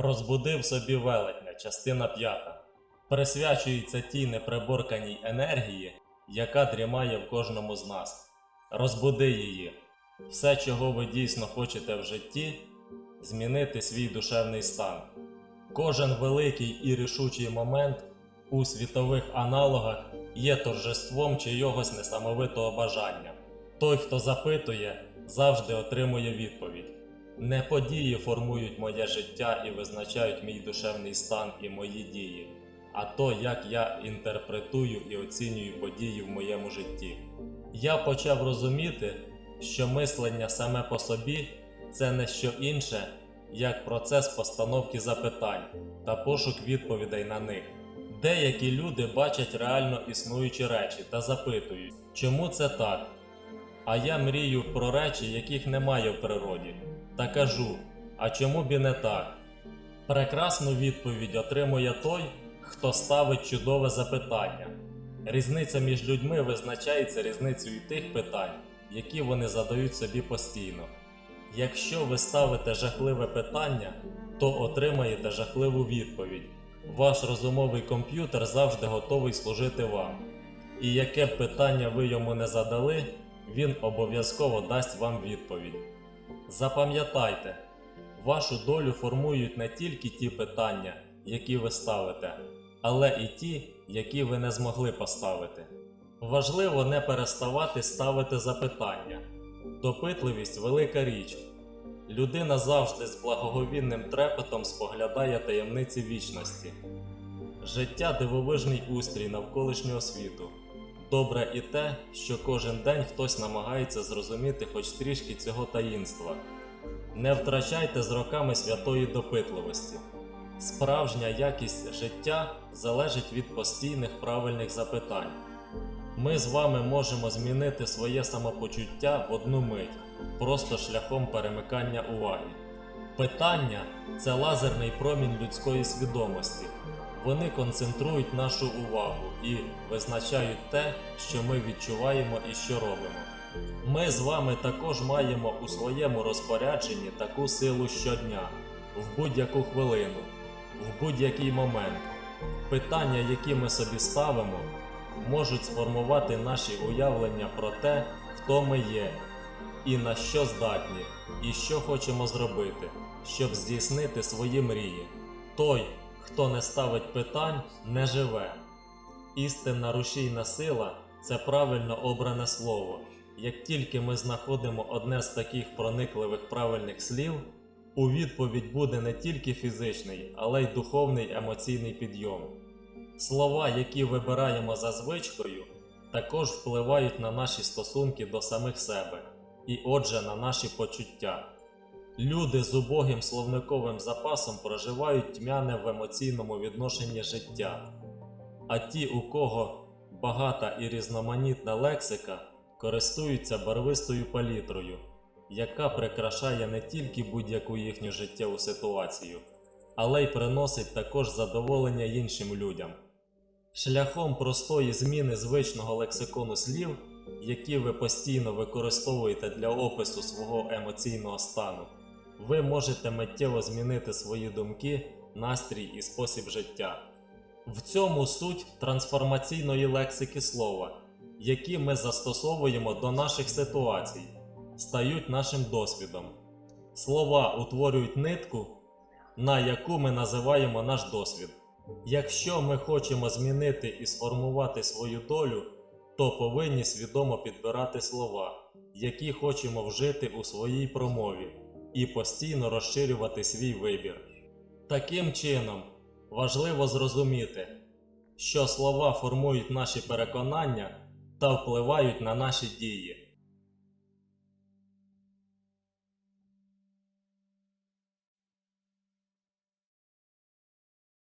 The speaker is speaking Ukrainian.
Розбудив собі велетня, частина п'ята. Присвячується тій неприборканій енергії, яка дрімає в кожному з нас. Розбуди її. Все, чого ви дійсно хочете в житті, змінити свій душевний стан. Кожен великий і рішучий момент у світових аналогах є торжеством чийогось несамовитого бажання. Той, хто запитує, завжди отримує відповідь. Не події формують моє життя і визначають мій душевний стан і мої дії, а то, як я інтерпретую і оцінюю події в моєму житті. Я почав розуміти, що мислення саме по собі це не що інше, як процес постановки запитань та пошук відповідей на них. Деякі люди бачать реально існуючі речі та запитують, чому це так. А я мрію про речі, яких немає в природі, та кажу: а чому б і не так? Прекрасну відповідь отримує той, хто ставить чудове запитання. Різниця між людьми визначається різницею тих питань, які вони задають собі постійно. Якщо ви ставите жахливе питання, то отримаєте жахливу відповідь. Ваш розумовий комп'ютер завжди готовий служити вам. І яке б питання ви йому не задали, він обов'язково дасть вам відповідь. Запам'ятайте, вашу долю формують не тільки ті питання, які ви ставите, але і ті, які ви не змогли поставити. Важливо не переставати ставити запитання. Допитливість велика річ. Людина завжди з благоговінним трепетом споглядає таємниці вічності. Життя дивовижний устрій навколишнього світу. Добре і те, що кожен день хтось намагається зрозуміти хоч трішки цього таїнства. Не втрачайте з роками святої допитливості. Справжня якість життя залежить від постійних правильних запитань. Ми з вами можемо змінити своє самопочуття в одну мить, просто шляхом перемикання уваги. Питання це лазерний промінь людської свідомості. Вони концентрують нашу увагу і визначають те, що ми відчуваємо і що робимо. Ми з вами також маємо у своєму розпорядженні таку силу щодня, в будь-яку хвилину, в будь-який момент. Питання, які ми собі ставимо, можуть сформувати наші уявлення про те, хто ми є, і на що здатні, і що хочемо зробити, щоб здійснити свої мрії. Той, хто не ставить питань, не живе. Істинна рушійна сила це правильно обране слово. Як тільки ми знаходимо одне з таких проникливих правильних слів, у відповідь буде не тільки фізичний, але й духовний емоційний підйом. Слова, які вибираємо за звичкою, також впливають на наші стосунки до самих себе і, отже, на наші почуття. Люди з убогим словниковим запасом проживають тьмяне в емоційному відношенні життя, а ті, у кого багата і різноманітна лексика, користуються барвистою палітрою, яка прикрашає не тільки будь-яку їхню життєву ситуацію, але й приносить також задоволення іншим людям. Шляхом простої зміни звичного лексикону слів, які ви постійно використовуєте для опису свого емоційного стану, ви можете миттєво змінити свої думки, настрій і спосіб життя. В цьому суть трансформаційної лексики слова, які ми застосовуємо до наших ситуацій, стають нашим досвідом. Слова утворюють нитку, на яку ми називаємо наш досвід. Якщо ми хочемо змінити і сформувати свою долю, то повинні свідомо підбирати слова, які хочемо вжити у своїй промові, і постійно розширювати свій вибір. Таким чином, важливо зрозуміти, що слова формують наші переконання та впливають на наші дії.